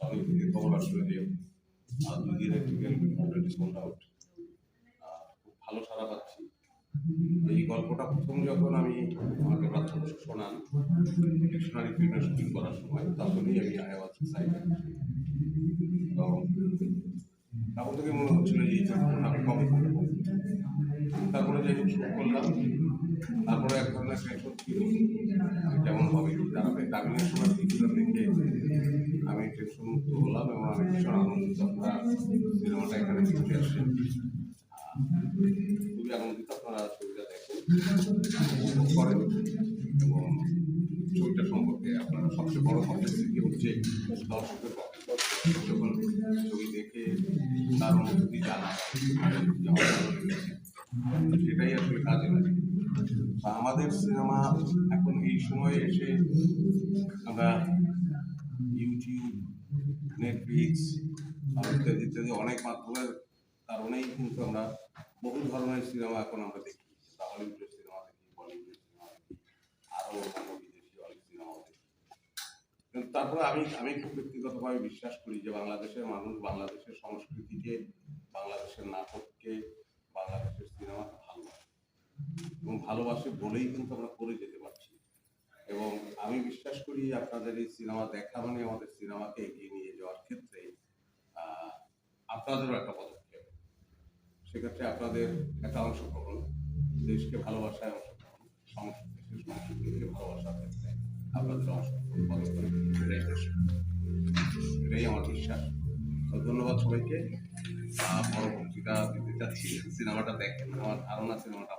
থেকে খবর আসলো যে দুই টিকেট অলরেডি সোল্ড আউট খুব ভালো সারা পাচ্ছি। এই গল্পটা প্রথম যখন আমি আমাকে প্রাথমিক শোনান ডিকশনারি ফিল্মের শুটিং করার সময় তখনই আমি আই ওয়াজ এক্সাইটেড তো তখন থেকে মনে হচ্ছিল যে এই আমি কবে করব? তারপরে যাই হোক, শুরু করলাম। তারপরে এক ধরনের টেনশন যেমন হবে দাঁড়াবে ডাবিংয়ের সময় কিছুটা দেখে আমি টেনশন মুক্ত হলাম এবং আমি ভীষণ আনন্দিত। আপনারা সিনেমাটা এখানে দেখতে আসছেন আহ, খুবই আনন্দিত। আপনারা ছবিটা দেখেন। করেন। এবং ছবিটা সম্পর্কে আপনারা সবচেয়ে বড় কমপ্লেক্সিটি হচ্ছে দর্শকের যখন ছবি দেখে তার অনুভূতি জানা সেটাই আসলে কাজে লাগে। আমাদের সিনেমা এখন এই সময়ে এসে আমরা ইউটিউব নেটফ্লিক্স ইত্যাদি ইত্যাদি অনেক মাধ্যমের কারণেই কিন্তু আমরা বহু ধরনের সিনেমা এখন আমরা দেখি। হলিউডের সিনেমা দেখি বলিউডের সিনেমা দেখি, আরও বিদেশি অনেক সিনেমাও দেখি। তারপরে আমি আমি খুব ব্যক্তিগতভাবে বিশ্বাস করি যে বাংলাদেশের মানুষ বাংলাদেশের সংস্কৃতিকে, বাংলাদেশের নাটককে এবং ভালোবাসে বলেই কিন্তু আমরা করে যেতে পারছি। এবং আমি বিশ্বাস করি আপনাদের এই সিনেমা দেখা মানে আমাদের সিনেমাকে এগিয়ে নিয়ে যাওয়ার ক্ষেত্রে আপনাদেরও একটা পদক্ষেপ। সেক্ষেত্রে আপনাদের একটা অংশগ্রহণ দেশকে ভালোবাসায় অংশগ্রহণ সংস্কৃতি সংস্কৃতিকে ভালোবাসার ক্ষেত্রে আপনাদের অংশগ্রহণ পদক্ষেপ। এটাই এটাই আমার বিশ্বাস। ধন্যবাদ সবাইকে। পরবর্তীটা দিতে চাচ্ছি। সিনেমাটা দেখেন, আমার ধারণা সিনেমাটা